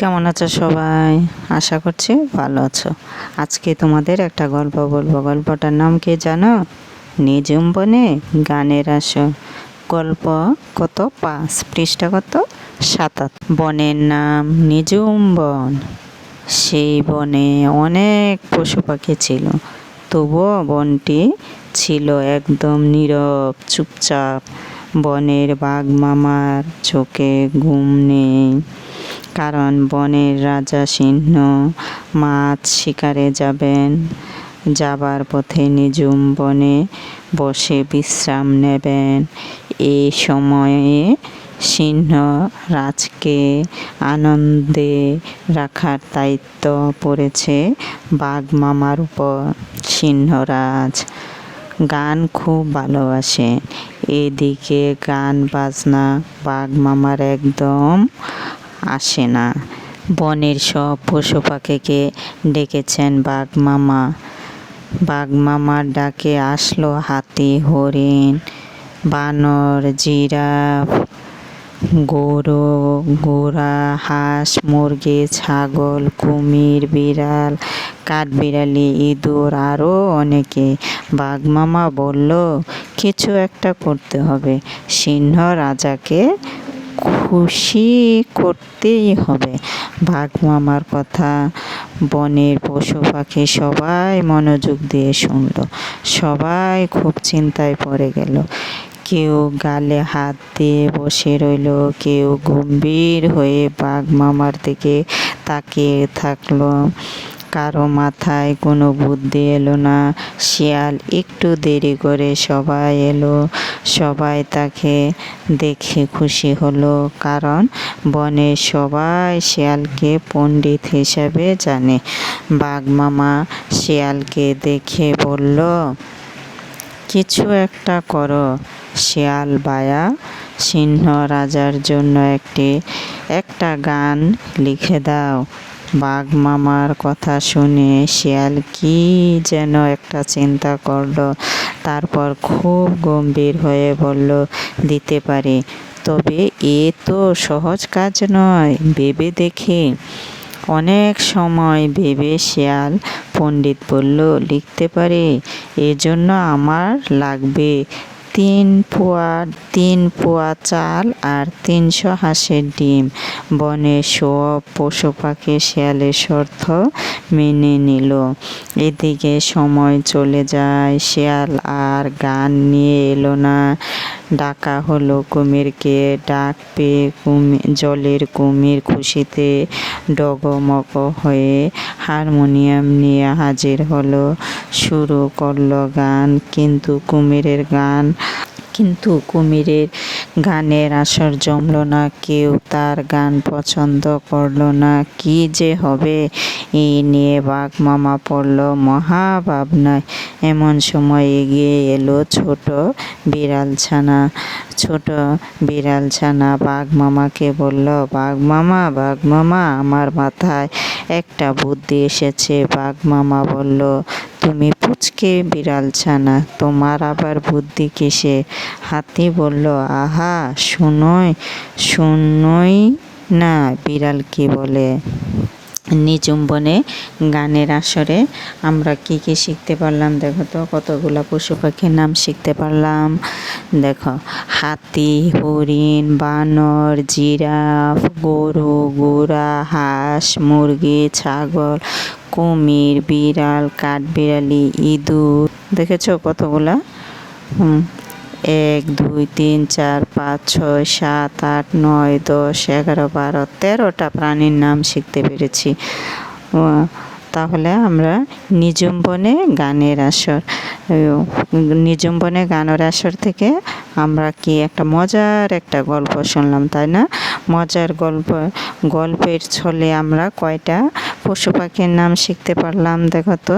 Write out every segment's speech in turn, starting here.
কেমন আছো সবাই? আশা করছি ভালো আছো। আজকে তোমাদের একটা গল্প বলব। গল্পটার নাম কি জানো? নিজুম বনে গানের আসর। গল্প কত? পাঁচ। পৃষ্ঠা কত? সাতাত বনের নাম নিজুম বন। সেই বনে অনেক পশু পাখি ছিল। তবুও বনটি ছিল একদম নীরব, চুপচাপ। বনের বাঘ মামার চোখে ঘুম নেই। কারণ বনের রাজা সিংহ মাছ শিকারে যাবেন। যাবার পথে নিজুম বনে বসে বিশ্রাম নেবেন। এই সময়ে সিংহ রাজকে আনন্দে রাখার দায়িত্ব পড়েছে বাঘ মামার উপর। সিংহরাজ গান খুব ভালোবাসে। এদিকে গান, বাজনা, বাঘ মামার একদম আসে না। বনের সব পশু পাখিকে ডেকেছেন বাঘ মামা বাঘ মামার ডাকে আসলো হাতি, হরিণ, বানর, জিরাফ, গরু, ঘোড়া, হাঁস, মুরগি, ছাগল, কুমির, বিড়াল, কাঠবিড়ালি, ইঁদুর আরও অনেকে। বাঘ মামা বলল, কিছু একটা করতে হবে। সিংহ রাজাকে খুশি করতেই হবে। বাঘ মামার কথা, বনের পশু পাখি সবাই মনোযোগ দিয়ে শুনল। সবাই খুব চিন্তায় পড়ে গেল। কেউ গালে হাত দিয়ে বসে রইল, কেউ গম্ভীর হয়ে বাঘ মামার দিকে তাকিয়ে থাকল। কারও মাথায় কোনো বুদ্ধি এলো না। শিয়াল একটু দেরি করে সবাই এলো। সবাই তাকে দেখে খুশি হলো কারণ বনে সবাই শিয়ালকে পণ্ডিত হিসাবে জানে। বাঘ মামা শিয়ালকে দেখে বলল, কিছু একটা করো শিয়াল বায়া সিংহ রাজার জন্য একটি, একটা গান লিখে দাও। বাঘ মামার কথা শুনে শিয়াল কি যেন একটা চিন্তা করল। তারপর খুব গম্ভীর হয়ে বলল, দিতে পারি। তবে এ তো সহজ কাজ নয়, ভেবে দেখি। অনেক সময় ভেবে শিয়াল পণ্ডিত বলল, লিখতে পারে, এজন্য আমার লাগবে। তিন পোয়া তিন পোয়া চাল আর তিনশো হাঁসের ডিম। বনের সব পশু পাখি শিয়ালের শর্ত মেনে নিল। এদিকে সময় চলে যায়, শিয়াল আর গান নিয়ে এলো না। ডাকা হলো কুমিরকে, ডাক পেয়ে কুমির জলের কুমির খুশিতে ডগমগ হয়ে হারমোনিয়াম নিয়ে হাজির হলো। শুরু করল গান, কিন্তু কুমিরের গান কিন্তু কুমিরের গানের আসর জমল না, কেউ তার গান পছন্দ করল না, কি যে হবে? এই নিয়ে বাঘ মামা পড়ল মহা ভাবনায় এমন সময় এগিয়ে এলো ছোট বিড়াল ছানা ছোট বিড়াল ছানা বাঘ মামাকে বলল, বাঘ মামা বাঘ মামা, আমার মাথায় একটা বুদ্ধি এসেছে। বাঘ মামা বলল, তুমি পুচকে বিড়াল ছানা তোমার আবার বুদ্ধি কিসে? হাতি বলল, আহা শুনোই শুনোই না, বিড়াল কি বলে? নিচুম্বনে গানের আসরে আমরা কি কি শিখতে পারলাম? দেখো তো, কতগুলা পশু পাখির নাম শিখতে পারলাম। দেখো, হাতি, হরিণ, বানর, জিরাফ, গরু গোড়া হাঁস, মুরগি, ছাগল, কুমির, বিড়াল, কাঠবিড়ালি, ইঁদুর। দেখেছ কতগুলা? হুম এক, দুই, তিন, চার, পাঁচ, ছয়, সাত, আট, নয়, দশ, এগারো, বারো, তেরোটা প্রাণীর নাম শিখতে পেরেছি। তাহলে আমরা নিজুম বনে গানের আসর। নিজুম বনে গানের আসর থেকে আমরা কি একটা মজার একটা গল্প শুনলাম, তাই না? মজার গল্প, গল্পের ছলে আমরা কয়টা পশু পাখির নাম শিখতে পারলাম, দেখো তো।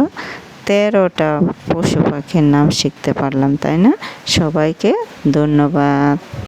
তেরোটা পশু পাখির নাম শিখতে পারলাম তাই না? সবাইকে ধন্যবাদ।